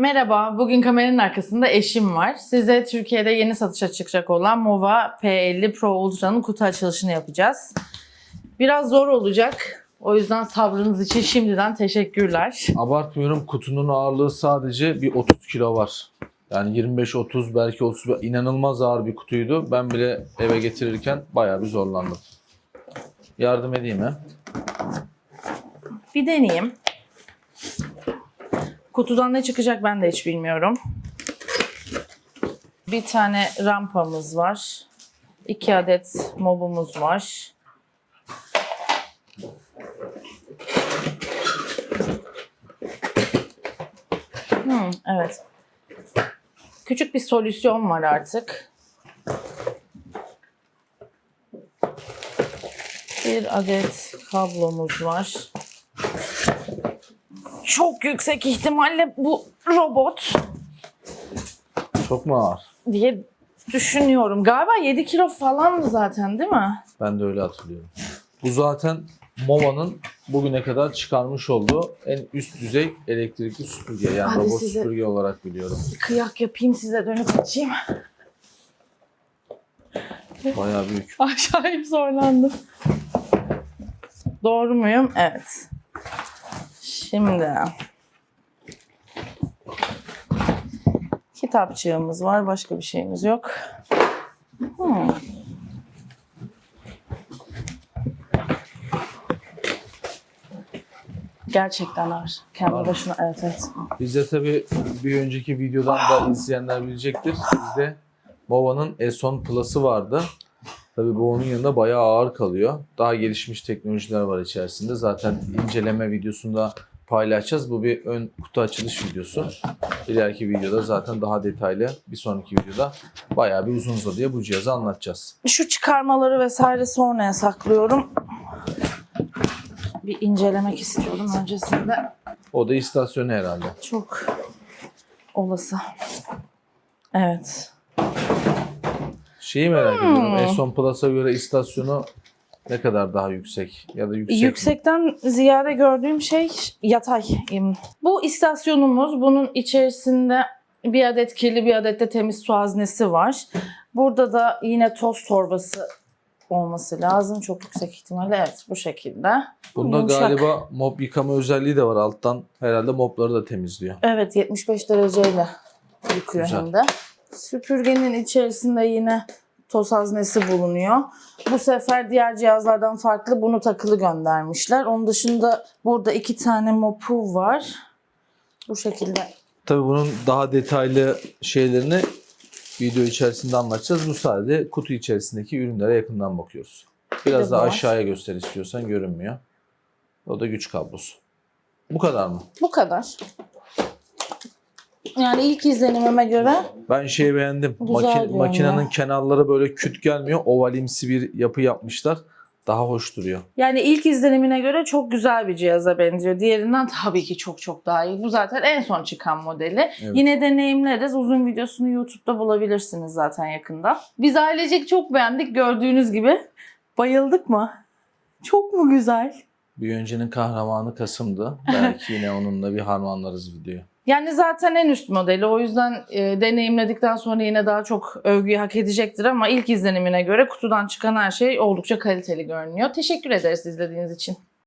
Merhaba, bugün kameranın arkasında eşim var. Size Türkiye'de yeni satışa çıkacak olan Mova P50 Pro Ultra'nın kutu açılışını yapacağız. Biraz zor olacak. O yüzden sabrınız için şimdiden teşekkürler. Abartmıyorum kutunun ağırlığı sadece bir 30 kilo var. Yani 25-30 belki 30 inanılmaz ağır bir kutuydu. Ben bile eve getirirken bayağı bir zorlandım. Yardım edeyim mi? Bir deneyeyim. Kutudan ne çıkacak ben de hiç bilmiyorum. Bir tane rampamız var. İki adet mobumuz var. Hmm, evet. Küçük bir solüsyon var artık. Bir adet kablomuz var çok yüksek ihtimalle bu robot Çok mu ağır? diye düşünüyorum. Galiba 7 kilo falandı zaten değil mi? Ben de öyle hatırlıyorum. Bu zaten Mova'nın bugüne kadar çıkarmış olduğu en üst düzey elektrikli süpürge. Yani Hadi robot size- süpürge olarak biliyorum. Kıyak yapayım size dönüp açayım. Bayağı büyük. Acayip zorlandım. Doğru muyum? Evet. Şimdi kitapçığımız var. Başka bir şeyimiz yok. Hmm. Gerçekten ağır. Kendi Ağır. başına evet evet. Bizde tabii bir önceki videodan da izleyenler bilecektir. Bizde Mova'nın S10 Plus'ı vardı. Tabii bu onun yanında bayağı ağır kalıyor. Daha gelişmiş teknolojiler var içerisinde. Zaten inceleme videosunda paylaşacağız. Bu bir ön kutu açılış videosu. İleriki videoda zaten daha detaylı bir sonraki videoda bayağı bir uzun uzadıya bu cihazı anlatacağız. Şu çıkarmaları vesaire sonraya saklıyorum. Bir incelemek istiyorum öncesinde. O da istasyonu herhalde. Çok olası. Evet. Şeyi merak ediyorum. Hmm. S10 Plus'a göre istasyonu ne kadar daha yüksek ya da yüksek mi? Yüksekten ziyade gördüğüm şey yatay. Bu istasyonumuz. Bunun içerisinde bir adet kirli bir adet de temiz su haznesi var. Burada da yine toz torbası olması lazım. Çok yüksek ihtimalle evet bu şekilde. Bunda Yumuşak. galiba mop yıkama özelliği de var alttan. Herhalde mopları da temizliyor. Evet 75 dereceyle yıkıyor Güzel. hem de. Süpürgenin içerisinde yine toz haznesi bulunuyor. Bu sefer diğer cihazlardan farklı bunu takılı göndermişler. Onun dışında burada iki tane mopu var. Bu şekilde. Tabii bunun daha detaylı şeylerini video içerisinde anlatacağız. Bu sadece kutu içerisindeki ürünlere yakından bakıyoruz. Biraz de daha var. aşağıya göster istiyorsan görünmüyor. O da güç kablosu. Bu kadar mı? Bu kadar. Yani ilk izlenimime göre Ben şeyi beğendim. Güzel Maki- görünüyor. makinenin kenarları böyle küt gelmiyor. Ovalimsi bir yapı yapmışlar. Daha hoş duruyor. yani ilk izlenimine göre çok güzel bir cihaza benziyor. Diğerinden tabii ki çok çok daha iyi. Bu zaten en son çıkan modeli. Evet. Yine deneyimleriz. Uzun videosunu YouTube'da bulabilirsiniz zaten yakında. Biz ailecek çok beğendik gördüğünüz gibi. Bayıldık mı? Çok mu güzel? Bir öncenin kahramanı Kasım'dı. Belki yine onunla bir harmanlarız videoyu. Yani zaten en üst modeli. O yüzden e, deneyimledikten sonra yine daha çok övgüyü hak edecektir ama ilk izlenimine göre kutudan çıkan her şey oldukça kaliteli görünüyor. Teşekkür ederiz izlediğiniz için.